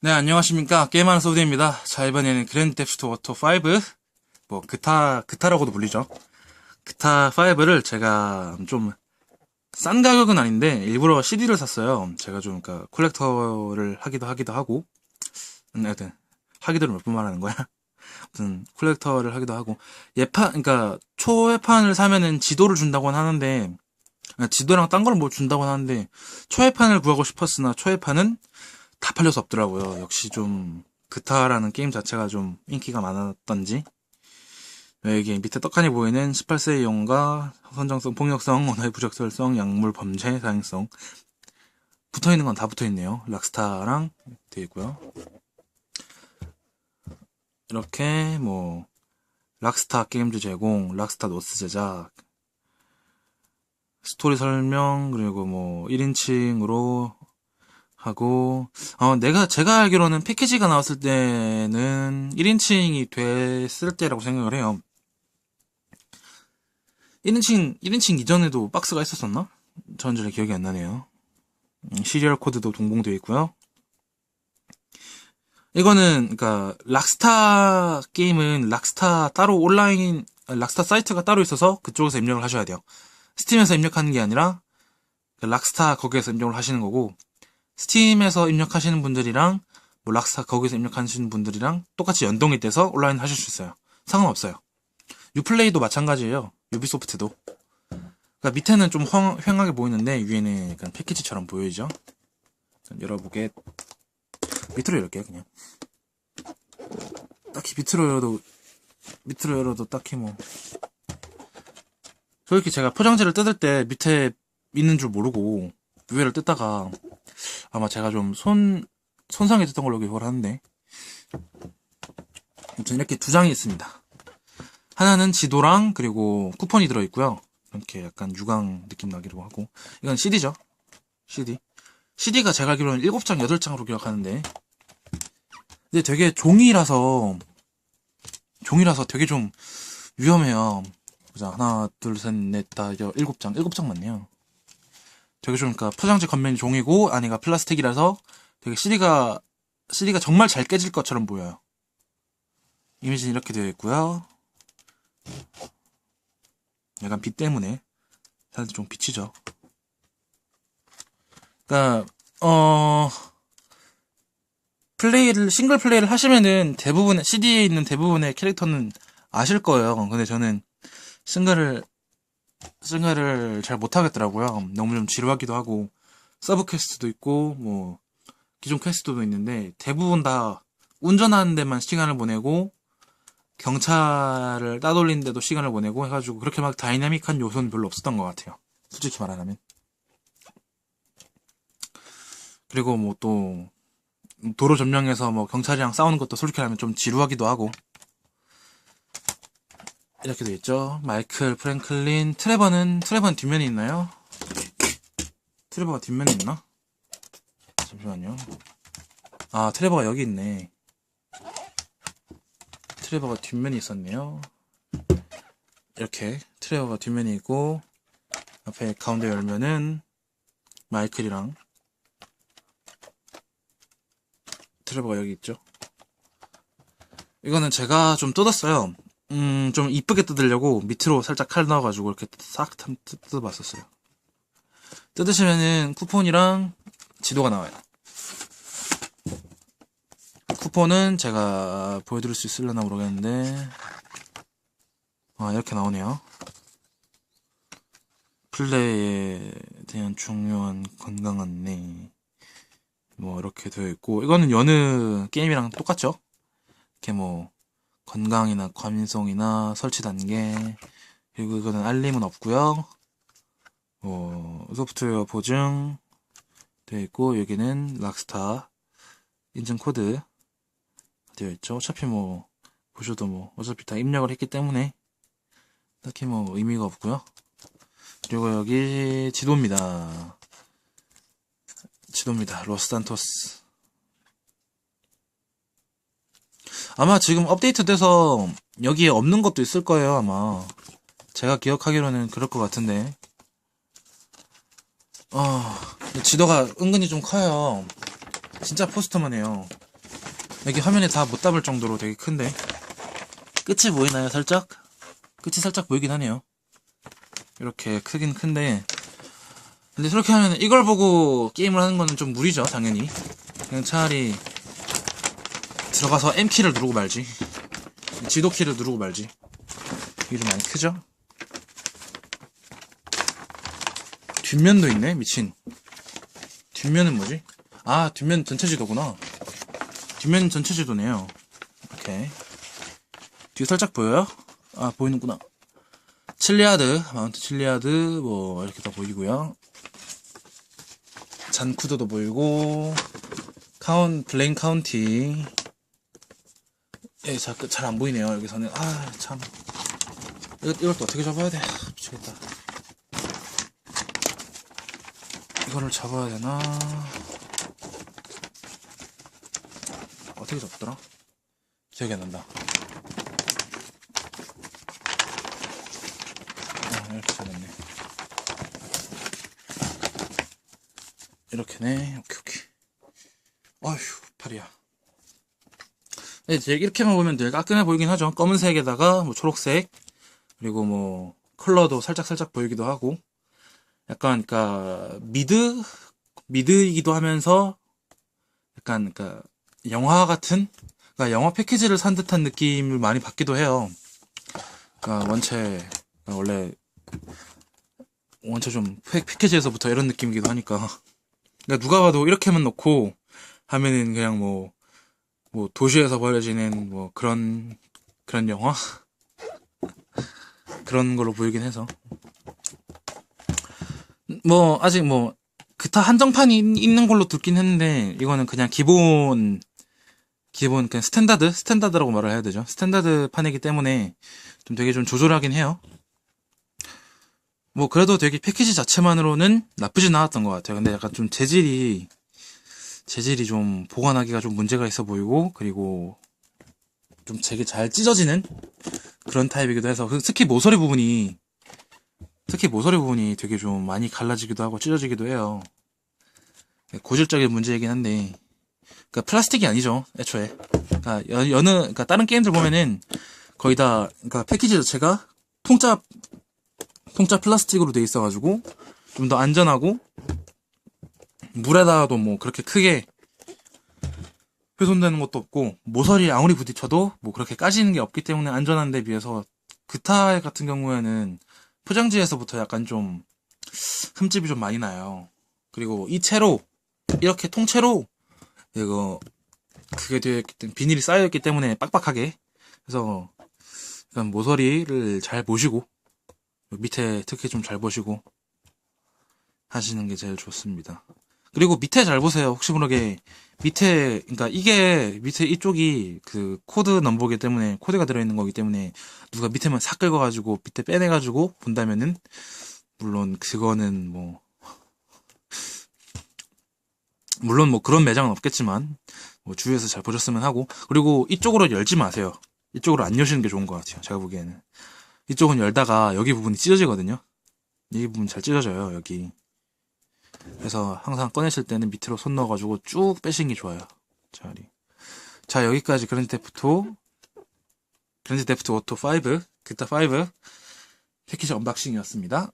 네, 안녕하십니까. 게임하는 소드입니다. 자, 이번에는 그랜드 데프트 워터 5, 뭐, 그타, 그타라고도 불리죠. 그타 5를 제가 좀, 싼 가격은 아닌데, 일부러 CD를 샀어요. 제가 좀, 그니까, 콜렉터를 하기도 하기도 하고, 음, 하여튼, 하기도를 몇 번 말하는 거야? 무슨, 콜렉터를 하기도 하고, 예판, 그니까, 초회판을 사면은 지도를 준다고는 하는데, 아, 지도랑 딴걸뭐 준다고는 하는데, 초회판을 구하고 싶었으나, 초회판은 다수 없더라고요. 역시 좀 그타라는 게임 자체가 좀 인기가 많았던지 네, 이게 밑에 떡하니 보이는 18세 이용과 선정성, 폭력성, 언어의 부적절성, 약물 범죄, 다행성 붙어 있는 건 다 붙어 있네요. 락스타랑 되어 있고요. 이렇게 뭐 락스타 게임즈 제공, 락스타 노스 제작 스토리 설명 그리고 뭐 1인칭으로 하고 어 내가 제가 알기로는 패키지가 나왔을 때는 1인칭이 됐을 때라고 생각을 해요. 1인칭 1인칭 이전에도 박스가 있었었나? 저는 잘 기억이 안 나네요. 음, 시리얼 코드도 동봉되어 있고요. 이거는 그러니까 락스타 게임은 락스타 따로 온라인 락스타 사이트가 따로 있어서 그쪽에서 입력을 하셔야 돼요. 스팀에서 입력하는 게 아니라 그 락스타 거기에서 입력을 하시는 거고 스팀에서 입력하시는 분들이랑 뭐 락스타 거기서 입력하시는 분들이랑 똑같이 연동이 돼서 온라인 하실 수 있어요. 상관없어요. 유플레이도 마찬가지예요. 유비소프트도. 그러니까 밑에는 좀 황, 휑하게 보이는데 위에는 약간 패키지처럼 보이죠. 열어보게 밑으로 열게요 그냥. 딱히 밑으로 열어도 밑으로 열어도 딱히 뭐 저렇게 제가 포장지를 뜯을 때 밑에 있는 줄 모르고 위에를 뜯다가 아마 제가 좀 손, 손상이 됐던 걸로 기억을 하는데. 아무튼 이렇게 두 장이 있습니다. 하나는 지도랑 그리고 쿠폰이 들어있고요. 이렇게 약간 유광 느낌 나기로 하고. 이건 CD죠. CD. CD가 제가 알기로는 7장, 8장으로 기억하는데. 근데 되게 종이라서, 종이라서 되게 좀 위험해요. 보자. 하나, 둘, 셋, 넷, 다, 여, 7장. 7장 맞네요. 되게 좀, 그니까, 포장지 겉면이 종이고, 안에가 플라스틱이라서 되게 CD가, CD가 정말 잘 깨질 것처럼 보여요. 이미지는 이렇게 되어 있고요. 약간 빛 때문에, 사실 좀 비치죠. 그니까, 어, 플레이를, 싱글 플레이를 하시면은 대부분, CD에 있는 대부분의 캐릭터는 아실 거예요. 근데 저는 싱글을 싱글을 잘 못하겠더라고요. 너무 좀 지루하기도 하고 서브 퀘스트도 있고 뭐 기존 퀘스트도 있는데 대부분 다 운전하는 데만 시간을 보내고 경찰을 따돌리는 데도 시간을 보내고 해가지고 그렇게 막 다이나믹한 요소는 별로 없었던 것 같아요. 솔직히 말하자면. 그리고 뭐 또 도로 점령해서 뭐 경찰이랑 싸우는 것도 솔직히 말하면 좀 지루하기도 하고 이렇게 돼 있죠. 마이클 프랭클린 트레버는 트레버는 뒷면이 있나요? 트레버가 뒷면이 있나? 잠시만요. 아 트레버가 여기 있네. 트레버가 뒷면이 있었네요. 이렇게 트레버가 뒷면이 있고 앞에 가운데 열면은 마이클이랑 트레버가 여기 있죠. 이거는 제가 좀 뜯었어요. 음, 좀 이쁘게 뜯으려고 밑으로 살짝 칼 넣어가지고 이렇게 싹 뜯어봤었어요. 뜯으시면은 쿠폰이랑 지도가 나와요. 쿠폰은 제가 보여드릴 수 있으려나 모르겠는데, 아, 이렇게 나오네요. 플레이에 대한 중요한 건강 안내. 뭐, 이렇게 되어 있고, 이거는 여느 게임이랑 똑같죠? 이렇게 뭐, 건강이나 과민성이나 설치 단계 그리고 이거는 알림은 없고요. 뭐 소프트웨어 보증 되어 있고 여기는 락스타 인증 코드 되어 있죠. 어차피 뭐 보셔도 뭐 어차피 다 입력을 했기 때문에 딱히 뭐 의미가 없고요. 그리고 여기 지도입니다. 지도입니다. 로스산토스 아마 지금 업데이트 돼서 여기에 없는 것도 있을 거예요, 아마. 제가 기억하기로는 그럴 것 같은데. 어, 지도가 은근히 좀 커요. 진짜 포스터만 해요. 여기 화면에 다 못 담을 정도로 되게 큰데 끝이 보이나요 살짝? 끝이 살짝 보이긴 하네요 이렇게 크긴 큰데 근데 저렇게 하면 이걸 보고 게임을 하는 거는 좀 무리죠 당연히 그냥 차라리 들어가서 M키를 누르고 말지. 지도키를 누르고 말지. 이게 좀 많이 크죠? 뒷면도 있네 미친. 뒷면은 뭐지? 아 뒷면 전체 지도구나. 뒷면 전체 지도네요. 오케이. 뒤에 살짝 보여요? 아 보이는구나. 칠리아드 마운트 칠리아드 뭐 이렇게 다 보이고요. 잔쿠드도 보이고 카운 블레인 카운티 예, 잘 안 보이네요 여기서는. 아 참. 이걸, 이걸 또 어떻게 잡아야 돼? 아, 미치겠다. 이거를 잡아야 되나? 어떻게 잡더라? 기억이 안 난다. 아 이렇게 잡았네. 이렇게네. 오케이 오케이. 아휴 팔이야 네, 되게 이렇게만 보면 되게 깔끔해 보이긴 하죠. 검은색에다가 뭐 초록색 그리고 뭐 컬러도 살짝 살짝 보이기도 하고. 약간 그니까 미드 미드이기도 하면서 약간 그니까 영화 같은 그러니까 영화 패키지를 산 듯한 느낌을 많이 받기도 해요. 그러니까 원체 원래 원체 좀 패, 패키지에서부터 이런 느낌이기도 하니까. 그러니까 누가 봐도 이렇게만 놓고 하면은 그냥 뭐 뭐 도시에서 벌어지는 뭐 그런 그런 영화? 그런 걸로 보이긴 해서. 뭐 아직 뭐 기타 한정판이 있- 있는 걸로 듣긴 했는데 이거는 그냥 기본 기본 그냥 스탠다드? 스탠다드라고 말을 해야 되죠. 스탠다드 판이기 때문에 좀 되게 좀 조절하긴 해요. 뭐 그래도 되게 패키지 자체만으로는 나쁘진 않았던 것 같아요. 근데 약간 좀 재질이 재질이 좀 보관하기가 좀 문제가 있어 보이고 그리고 좀 되게 잘 찢어지는 그런 타입이기도 해서 그 특히 모서리 부분이 특히 모서리 부분이 되게 좀 많이 갈라지기도 하고 찢어지기도 해요. 네, 고질적인 문제이긴 한데, 그러니까 플라스틱이 아니죠, 애초에. 그러니까 여, 여느, 그러니까 다른 게임들 보면은 거의 다, 그러니까 패키지 자체가 통짜 통짜 플라스틱으로 돼 있어가지고 좀 더 안전하고 물에다가도 뭐 그렇게 크게 훼손되는 것도 없고 모서리 아무리 부딪혀도 뭐 그렇게 까지는 게 없기 때문에 안전한 데 비해서 그타 같은 경우에는 포장지에서부터 약간 좀 흠집이 좀 많이 나요. 그리고 이 채로 이렇게 통째로 이거 그게 되어 있기 때문에 비닐이 쌓여 있기 때문에 빡빡하게 그래서 일단 모서리를 잘 보시고 밑에 특히 좀 잘 보시고 하시는 게 제일 좋습니다. 그리고 밑에 잘 보세요. 혹시 모르게 밑에 그러니까 이게 밑에 이쪽이 그 코드 넘버기 때문에 코드가 들어있는 거기 때문에 누가 밑에만 싹 긁어가지고 밑에 빼내가지고 본다면은 물론 그거는 뭐 물론 뭐 그런 매장은 없겠지만 뭐 주위에서 잘 보셨으면 하고 그리고 이쪽으로 열지 마세요. 이쪽으로 안 여시는 게 좋은 것 같아요. 제가 보기에는 이쪽은 열다가 여기 부분이 찢어지거든요. 이 부분 잘 찢어져요 여기. 그래서 항상 꺼내실 때는 밑으로 손 넣어가지고 쭉 빼시는 게 좋아요. 차라리. 자 여기까지 그랜드 데프토 그랜드 데프트 오토 5 그타 5 패키지 언박싱이었습니다.